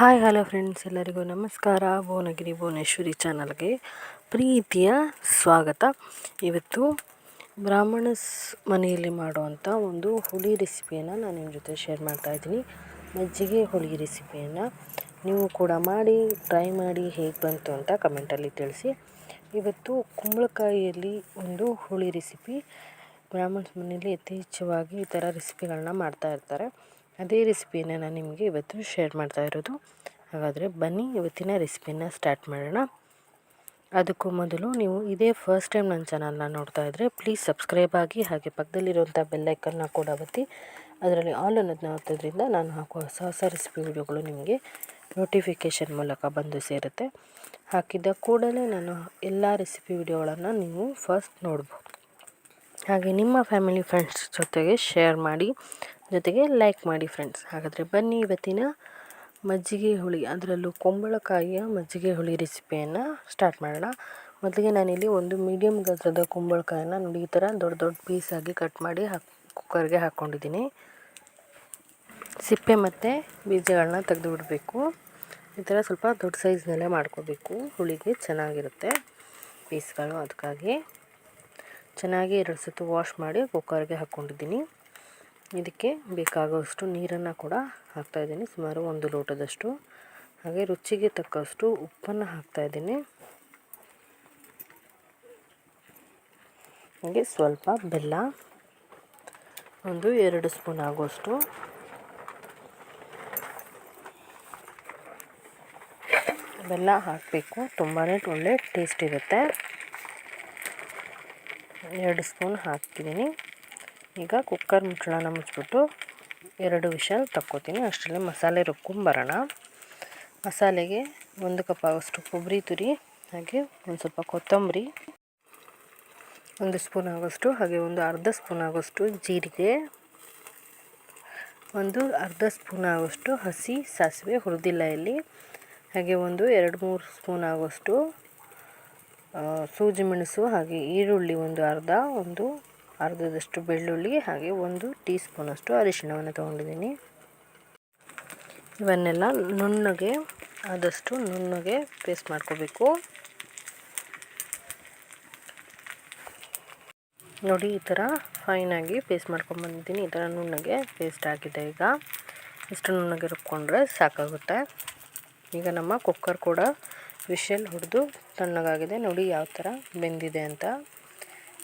Hi, hello friends, ಎಲ್ಲರಿಗೂ ನಮಸ್ಕಾರ. ಭುವನಗಿರಿ ಭುವನೇಶ್ವರಿ ಚಾನಲ್ಗೆ ಪ್ರೀತಿಯ ಸ್ವಾಗತ. ಇವತ್ತು ಬ್ರಾಹ್ಮಣಸ್ ಮನೆಯಲ್ಲಿ ಮಾಡುವಂಥ ಒಂದು ಹುಳಿ ರೆಸಿಪಿಯನ್ನು ನಾನು ನಿಮ್ಮ ಜೊತೆ ಶೇರ್ ಮಾಡ್ತಾ ಇದ್ದೀನಿ. ಮಜ್ಜಿಗೆ ಹುಳಿ ರೆಸಿಪಿಯನ್ನು ನೀವು ಕೂಡ ಮಾಡಿ, ಟ್ರೈ ಮಾಡಿ ಹೇಗೆ ಬಂತು ಅಂತ ಕಮೆಂಟಲ್ಲಿ ತಿಳಿಸಿ. ಇವತ್ತು ಕುಂಬಳಕಾಯಿಯಲ್ಲಿ ಒಂದು ಹುಳಿ ರೆಸಿಪಿ ಬ್ರಾಹ್ಮಣಸ್ ಮನೆಯಲ್ಲಿ ಯಥೇಚ್ಛವಾಗಿ ಈ ಥರ ರೆಸಿಪಿಗಳನ್ನ ಮಾಡ್ತಾ ಇರ್ತಾರೆ. ಅದೇ ರೆಸಿಪಿಯನ್ನು ನಾನು ನಿಮಗೆ ಇವತ್ತು ಶೇರ್ ಮಾಡ್ತಾ ಇರೋದು. ಹಾಗಾದರೆ ಬನ್ನಿ ಇವತ್ತಿನ ರೆಸಿಪಿನ ಸ್ಟಾರ್ಟ್ ಮಾಡೋಣ. ಅದಕ್ಕೂ ಮೊದಲು ನೀವು ಇದೇ ಫಸ್ಟ್ ಟೈಮ್ ನನ್ನ ಚಾನಲ್ನ ನೋಡ್ತಾ ಇದ್ದರೆ ಪ್ಲೀಸ್ ಸಬ್ಸ್ಕ್ರೈಬ್ ಆಗಿ ಹಾಗೆ ಪಕ್ಕದಲ್ಲಿರುವಂಥ ಬೆಲ್ಲೈಕನ್ನ ಕೂಡ ಒತ್ತಿ. ಅದರಲ್ಲಿ ಆಲ್ ಅನ್ನೋದನ್ನ ಒತ್ತೋದ್ರಿಂದ ನಾನು ಹಾಕುವ ಹೊಸ ಹೊಸ ರೆಸಿಪಿ ವಿಡಿಯೋಗಳು ನಿಮಗೆ ನೋಟಿಫಿಕೇಷನ್ ಮೂಲಕ ಬಂದು ಸೇರುತ್ತೆ. ಹಾಕಿದ ಕೂಡಲೇ ನಾನು ಎಲ್ಲ ರೆಸಿಪಿ ವಿಡಿಯೋಗಳನ್ನು ನೀವು ಫಸ್ಟ್ ನೋಡ್ಬೋದು. ಹಾಗೆ ನಿಮ್ಮ ಫ್ಯಾಮಿಲಿ ಫ್ರೆಂಡ್ಸ್ ಜೊತೆಗೆ ಶೇರ್ ಮಾಡಿ. ಜೊತೆಗೆ ಲೈಕ್ ಮಾಡಿ ಫ್ರೆಂಡ್ಸ್ ಹಾಗಾದರೆ ಬನ್ನಿ ಇವತ್ತಿನ ಮಜ್ಜಿಗೆ ಹುಳಿ, ಅದರಲ್ಲೂ ಕುಂಬಳಕಾಯಿಯ ಮಜ್ಜಿಗೆ ಹುಳಿ ರೆಸಿಪಿಯನ್ನು ಸ್ಟಾರ್ಟ್ ಮಾಡೋಣ. ಮೊದಲಿಗೆ ನಾನಿಲ್ಲಿ ಒಂದು ಮೀಡಿಯಮ್ ಗಾತ್ರದ ಕುಂಬಳಕಾಯಿನ ನೋಡಿ, ಈ ಥರ ದೊಡ್ಡ ದೊಡ್ಡ ಪೀಸಾಗಿ ಕಟ್ ಮಾಡಿ ಹಾಕಿ ಕುಕ್ಕರ್ಗೆ ಹಾಕ್ಕೊಂಡಿದ್ದೀನಿ ಸಿಪ್ಪೆ ಮತ್ತು ಬೀಜಗಳನ್ನ ತೆಗೆದು ಬಿಡಬೇಕು ಈ ಥರ ಸ್ವಲ್ಪ ದೊಡ್ಡ ಸೈಜ್ನಲ್ಲೇ ಮಾಡ್ಕೋಬೇಕು. ಹುಳಿಗೆ ಚೆನ್ನಾಗಿರುತ್ತೆ ಪೀಸ್ಗಳು ಅದಕ್ಕಾಗಿ ಚೆನ್ನಾಗಿ ಎರಡು ಸತಿ ವಾಶ್ ಮಾಡಿ ಕುಕ್ಕರ್ಗೆ ಹಾಕ್ಕೊಂಡಿದ್ದೀನಿ ಇದಕ್ಕೆ ಬೇಕಾಗುವಷ್ಟು ನೀರನ್ನು ಕೂಡ ಹಾಕ್ತಾಯಿದ್ದೀನಿ ಸುಮಾರು ಒಂದು ಲೋಟದಷ್ಟು. ಹಾಗೆ ರುಚಿಗೆ ತಕ್ಕಷ್ಟು ಉಪ್ಪನ್ನು ಹಾಕ್ತಾಯಿದ್ದೀನಿ ಹಾಗೆ ಸ್ವಲ್ಪ ಬೆಲ್ಲ, ಒಂದು ಎರಡು ಸ್ಪೂನ್ ಆಗುವಷ್ಟು. ಬೆಲ್ಲ ಹಾಕಬೇಕು. ತುಂಬಾ ಒಳ್ಳೆ ಟೇಸ್ಟ್ ಇರುತ್ತೆ. ಎರಡು ಸ್ಪೂನ್ ಹಾಕ್ತಿದ್ದೀನಿ. ಈಗ ಕುಕ್ಕರ್ ಮುಚ್ಚಳನ ಮುಚ್ಚಿಬಿಟ್ಟು ಎರಡು ವಿಷಲ್ ತಕ್ಕೋತೀನಿ. ಅಷ್ಟರಲ್ಲಿ ಮಸಾಲೆ ರುಬ್ಕೊಂಬರೋಣ. ಮಸಾಲೆಗೆ ಒಂದು ಕಪ್ ಆಗೋಷ್ಟು ಕೊಬ್ಬರಿ ತುರಿ, ಹಾಗೆ ಒಂದು ಸ್ವಲ್ಪ ಕೊತ್ತಂಬರಿ, ಒಂದು ಸ್ಪೂನ್ ಆಗೋಷ್ಟು, ಹಾಗೆ ಒಂದು ಅರ್ಧ ಸ್ಪೂನ್ ಆಗೋಷ್ಟು ಜೀರಿಗೆ, ಒಂದು ಅರ್ಧ ಸ್ಪೂನ್ ಆಗೋಷ್ಟು ಹಸಿ ಸಾಸಿವೆ ಹುರಿದಿಲ್ಲ ಇಲ್ಲಿ. ಹಾಗೆ ಒಂದು ಎರಡು ಮೂರು ಸ್ಪೂನ್ ಆಗೋಷ್ಟು ಸೂಜಿ ಮೆಣಸು, ಹಾಗೆ ಈರುಳ್ಳಿ ಒಂದು ಅರ್ಧ, ಒಂದು ಅರ್ಧದಷ್ಟು ಬೆಳ್ಳುಳ್ಳಿ ಹಾಗೆ ಒಂದು ಟೀ ಸ್ಪೂನಷ್ಟು ಅರಿಶಿಣವನ್ನು ತೊಗೊಂಡಿದ್ದೀನಿ. ಇವನ್ನೆಲ್ಲ ನುಣ್ಣಗೆ, ಆದಷ್ಟು ನುಣ್ಣಗೆ ಪೇಸ್ಟ್ ಮಾಡ್ಕೋಬೇಕು. ನೋಡಿ, ಈ ಥರ ಫೈನಾಗಿ ಪೇಸ್ಟ್ ಮಾಡ್ಕೊಂಡ್ಬಂದಿದ್ದೀನಿ ಈ ಥರ ನುಣ್ಣಗೆ ಪೇಸ್ಟ್ ಆಗಿದೆ ಈಗ. ಇಷ್ಟು ನುಣ್ಣಗೆ ರುಬ್ಕೊಂಡ್ರೆ ಸಾಕಾಗುತ್ತೆ. ಈಗ ನಮ್ಮ ಕುಕ್ಕರ್ ಕೂಡ ವಿಷಲ್ ಹೊಡೆದು ತಣ್ಣಗಾಗಿದೆ. ನೋಡಿ, ಯಾವ ಥರ ಬೆಂದಿದೆ ಅಂತ.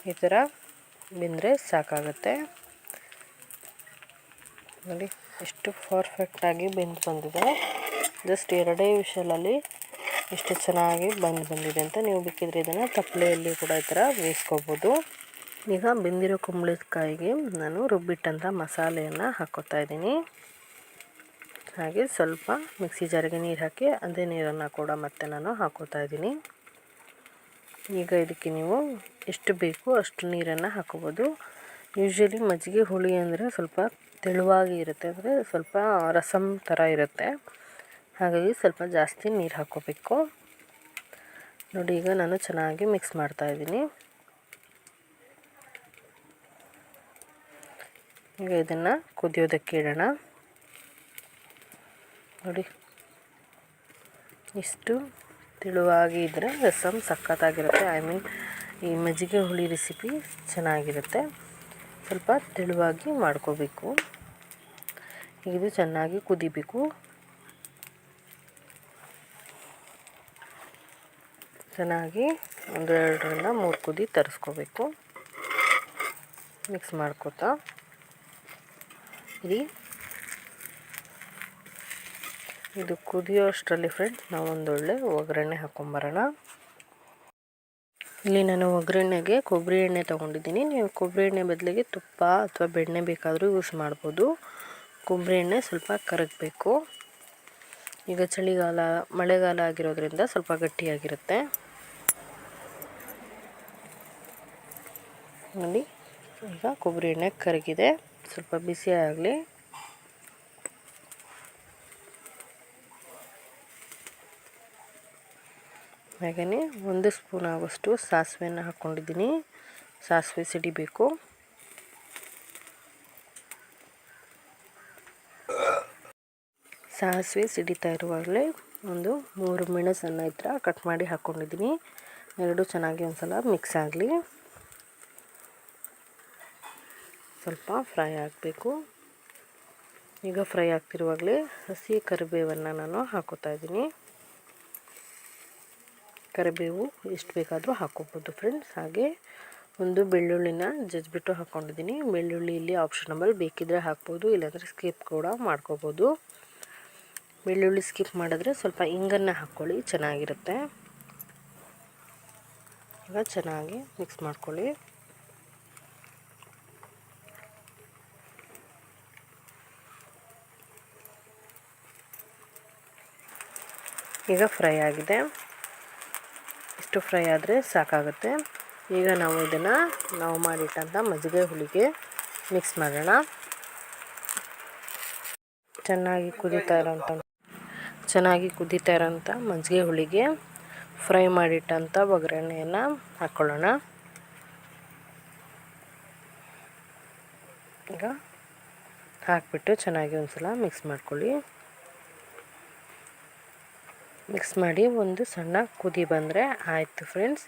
ಈ ಥರ ಬೆಂದರೆ ಸಾಕಾಗುತ್ತೆ. ನೋಡಿ, ಎಷ್ಟು ಪರ್ಫೆಕ್ಟಾಗಿ ಬೆಂದು ಬಂದಿದೆ. ಜಸ್ಟ್ ಎರಡೇ ವಿಷಲಲ್ಲಿ ಎಷ್ಟು ಚೆನ್ನಾಗಿ ಬಂದು ಬಂದಿದೆ ಅಂತ ನೀವು ಬೇಕಿದ್ರೆ ಇದನ್ನು ತಪ್ಪಲೆಯಲ್ಲಿ ಕೂಡ ಈ ಥರ ಬೇಯಿಸ್ಕೋಬೋದು. ಈಗ ಬೆಂದಿರೋ ಕುಂಬಳಕಾಯಿಗೆ ನಾನು ರುಬ್ಬಿಟ್ಟಂಥ ಮಸಾಲೆಯನ್ನು ಹಾಕೋತಾ ಇದ್ದೀನಿ. ಹಾಗೆ ಸ್ವಲ್ಪ ಮಿಕ್ಸಿ ಜಾರಿಗೆ ನೀರು ಹಾಕಿ ಅದೇ ನೀರನ್ನು ಕೂಡ ಮತ್ತೆ ನಾನು ಹಾಕೋತಾ ಇದ್ದೀನಿ. ಈಗ ಇದಕ್ಕೆ ನೀವು ಎಷ್ಟು ಬೇಕು ಅಷ್ಟು ನೀರನ್ನು ಹಾಕೋಬೋದು. ಯೂಶ್ವಲಿ ಮಜ್ಜಿಗೆ ಹುಳಿ ಅಂದರೆ ಸ್ವಲ್ಪ ತೆಳುವಾಗಿ ಇರುತ್ತೆ. ಅಂದರೆ ಸ್ವಲ್ಪ ರಸಮ್ ಥರ ಇರುತ್ತೆ. ಹಾಗಾಗಿ ಸ್ವಲ್ಪ ಜಾಸ್ತಿ ನೀರು ಹಾಕೋಬೇಕು ನೋಡಿ, ಈಗ ನಾನು ಚೆನ್ನಾಗಿ ಮಿಕ್ಸ್ ಮಾಡ್ತಾಯಿದ್ದೀನಿ ಈಗ ಇದನ್ನು ಕುದಿಯೋದಕ್ಕೆ ಇಡೋಣ. ನೋಡಿ, ಇಷ್ಟು ತೆಳುವಾಗಿ ಇದ್ದರೆ ರಸಮ್ ಸಖತ್ತಾಗಿರುತ್ತೆ. ಐ ಮೀನ್ ಈ ಮಜ್ಜಿಗೆ ಹುಳಿ ರೆಸಿಪಿ ಚೆನ್ನಾಗಿರುತ್ತೆ. ಸ್ವಲ್ಪ ತೆಳುವಾಗಿ ಮಾಡ್ಕೋಬೇಕು. ಇದು ಚೆನ್ನಾಗಿ ಕುದಿಬೇಕು. ಚೆನ್ನಾಗಿ ಒಂದು ಎರಡರಿಂದ ಮೂರು ಕುದಿ ತರಿಸ್ಕೋಬೇಕು. ಮಿಕ್ಸ್ ಮಾಡ್ಕೋತಾ. ಇರಿ. ಇದು ಕುದಿಯೋ ಅಷ್ಟರಲ್ಲಿ ಫ್ರೆಂಡ್ಸ್ ನಾವು ಒಂದೊಳ್ಳೆ ಒಗ್ಗರಣೆ ಹಾಕೊಂಬರೋಣ ಇಲ್ಲಿ ನಾನು ಒಗ್ಗರಣೆಗೆ ಕೊಬ್ಬರಿ ಎಣ್ಣೆ ತೊಗೊಂಡಿದ್ದೀನಿ. ನೀವು ಕೊಬ್ಬರಿ ಎಣ್ಣೆ ಬದಲಿಗೆ ತುಪ್ಪ ಅಥವಾ ಬೆಣ್ಣೆ ಬೇಕಾದರೂ ಯೂಸ್ ಮಾಡ್ಬೋದು. ಕೊಬ್ಬರಿ ಎಣ್ಣೆ ಸ್ವಲ್ಪ ಕರಗಬೇಕು. ಈಗ ಚಳಿಗಾಲ, ಮಳೆಗಾಲ ಆಗಿರೋದ್ರಿಂದ ಸ್ವಲ್ಪ ಗಟ್ಟಿಯಾಗಿರುತ್ತೆ. ನೋಡಿ, ಈಗ ಕೊಬ್ಬರಿ ಎಣ್ಣೆ ಕರಗಿದೆ. ಸ್ವಲ್ಪ ಬಿಸಿ ಆಗಲಿ ಹಾಗೆಯೇ ಒಂದು ಸ್ಪೂನ್ ಆಗೋಷ್ಟು ಸಾಸಿವೆಯನ್ನು ಹಾಕ್ಕೊಂಡಿದ್ದೀನಿ ಸಾಸಿವೆ ಸಿಡಿಬೇಕು. ಸಾಸಿವೆ ಸಿಡಿತಾ ಇರುವಾಗಲೇ ಒಂದು ಮೂರು ಮೆಣಸನ್ನು ಈ ಕಟ್ ಮಾಡಿ ಹಾಕ್ಕೊಂಡಿದ್ದೀನಿ ಎರಡು ಚೆನ್ನಾಗಿ ಒಂದು ಸಲ ಮಿಕ್ಸ್ ಆಗಲಿ. ಸ್ವಲ್ಪ ಫ್ರೈ ಆಗಬೇಕು. ಈಗ ಫ್ರೈ ಆಗ್ತಿರುವಾಗಲೇ ಹಸಿ ಕರಿಬೇವನ್ನು ನಾನು ಹಾಕೋತಾ ಇದ್ದೀನಿ. ಕರಿಬೇವು ಎಷ್ಟು ಬೇಕಾದರೂ ಹಾಕೋಬೋದು ಫ್ರೆಂಡ್ಸ್ ಹಾಗೆ ಒಂದು ಬೆಳ್ಳುಳ್ಳಿನ ಜಜ್ಬಿಟ್ಟು ಹಾಕ್ಕೊಂಡಿದ್ದೀನಿ ಬೆಳ್ಳುಳ್ಳಿ ಇಲ್ಲಿ ಆಪ್ಷನಬಲ್ ಬೇಕಿದ್ದರೆ ಹಾಕ್ಬೋದು, ಇಲ್ಲಾಂದರೆ ಸ್ಕಿಪ್ ಕೂಡ ಮಾಡ್ಕೋಬೋದು. ಬೆಳ್ಳುಳ್ಳಿ ಸ್ಕಿಪ್ ಮಾಡಿದ್ರೆ ಸ್ವಲ್ಪ ಇಂಗನ್ನು ಹಾಕ್ಕೊಳ್ಳಿ, ಚೆನ್ನಾಗಿರುತ್ತೆ. ಈಗ ಚೆನ್ನಾಗಿ ಮಿಕ್ಸ್ ಮಾಡ್ಕೊಳ್ಳಿ. ಈಗ ಫ್ರೈ ಆಗಿದೆ. ಇಷ್ಟು ಫ್ರೈ ಆದರೆ ಸಾಕಾಗುತ್ತೆ. ಈಗ ನಾವು ಇದನ್ನು ನಾವು ಮಾಡಿಟ್ಟಂಥ ಮಜ್ಜಿಗೆ ಹುಳಿಗೆ ಮಿಕ್ಸ್ ಮಾಡೋಣ. ಚೆನ್ನಾಗಿ ಕುದೀತಾ ಇರೋಂಥ ಚೆನ್ನಾಗಿ ಕುದೀತಾ ಇರೋಂಥ ಮಜ್ಜಿಗೆ ಹುಳಿಗೆ ಫ್ರೈ ಮಾಡಿಟ್ಟಂಥ ಒಗ್ಗರಣೆಯನ್ನು ಹಾಕ್ಕೊಳ್ಳೋಣ ಈಗ ಹಾಕ್ಬಿಟ್ಟು ಚೆನ್ನಾಗಿ ಒಂದು ಸಲ ಮಿಕ್ಸ್ ಮಾಡ್ಕೊಳ್ಳಿ. ಮಿಕ್ಸ್ ಮಾಡಿ ಒಂದು ಸಣ್ಣ ಕುದಿ ಬಂದರೆ ಆಯಿತು ಫ್ರೆಂಡ್ಸ್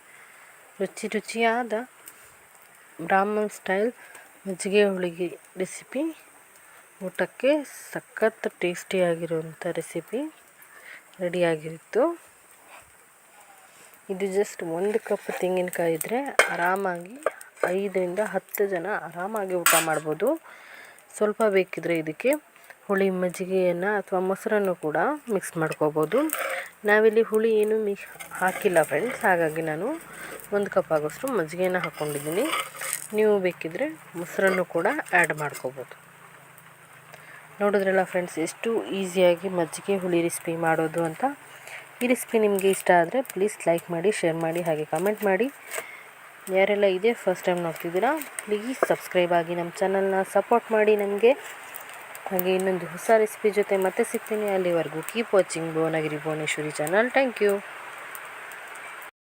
ರುಚಿ ರುಚಿಯಾದ ಬ್ರಾಹ್ಮಣ್ ಸ್ಟೈಲ್ ಮಜ್ಜಿಗೆ ಹೋಳಿಗೆ ರೆಸಿಪಿ ಊಟಕ್ಕೆ ಸಖತ್ ಟೇಸ್ಟಿಯಾಗಿರುವಂಥ ರೆಸಿಪಿ ರೆಡಿಯಾಗಿತ್ತು ಇದು ಜಸ್ಟ್ ಒಂದು ಕಪ್ ತೆಂಗಿನಕಾಯಿ ಇದ್ದರೆ ಆರಾಮಾಗಿ ಐದರಿಂದ ಹತ್ತು ಜನ ಆರಾಮಾಗಿ ಊಟ ಮಾಡ್ಬೋದು. ಸ್ವಲ್ಪ ಬೇಕಿದ್ರೆ ಇದಕ್ಕೆ. ಹುಳಿ ಮಜ್ಜಿಗೆಯನ್ನು ಅಥವಾ ಮೊಸರನ್ನು ಕೂಡ ಮಿಕ್ಸ್ ಮಾಡ್ಕೋಬೋದು. ನಾವಿಲ್ಲಿ ಹುಳಿ ಏನು ಮಿ ಹಾಕಿಲ್ಲ ಫ್ರೆಂಡ್ಸ್ ಹಾಗಾಗಿ ನಾನು ಒಂದು ಕಪ್ ಆಗೋಷ್ಟು ಮಜ್ಜಿಗೆಯನ್ನು ಹಾಕ್ಕೊಂಡಿದ್ದೀನಿ ನೀವು ಬೇಕಿದ್ದರೆ ಮೊಸರನ್ನು ಕೂಡ ಆ್ಯಡ್ ಮಾಡ್ಕೋಬೋದು. ನೋಡಿದ್ರಲ್ಲ ಫ್ರೆಂಡ್ಸ್ ಎಷ್ಟು ಈಸಿಯಾಗಿ ಮಜ್ಜಿಗೆ ಹುಳಿ ರೆಸಿಪಿ ಮಾಡೋದು ಅಂತ. ಈ ರೆಸಿಪಿ ನಿಮಗೆ ಇಷ್ಟ ಆದರೆ ಪ್ಲೀಸ್ ಲೈಕ್ ಮಾಡಿ ಶೇರ್ ಮಾಡಿ, ಹಾಗೆ ಕಮೆಂಟ್ ಮಾಡಿ. ಯಾರೆಲ್ಲ ಇದೆ ಫಸ್ಟ್ ಟೈಮ್ ನೋಡ್ತಿದ್ದೀರಾ ಪ್ಲೀಸ್ ಸಬ್ಸ್ಕ್ರೈಬ್ ಆಗಿ ನಮ್ಮ ಚಾನಲ್ನ ಸಪೋರ್ಟ್ ಮಾಡಿ ನಮಗೆ. ಹಾಗೆ ಇನ್ನೊಂದು ಹೊಸ ರೆಸಿಪಿ ಜೊತೆ ಮತ್ತೆ ಸಿಗ್ತೀನಿ. ಅಲ್ಲಿವರೆಗೂ keep watching Bhuvanagiri Bhuvaneshwari channel thank you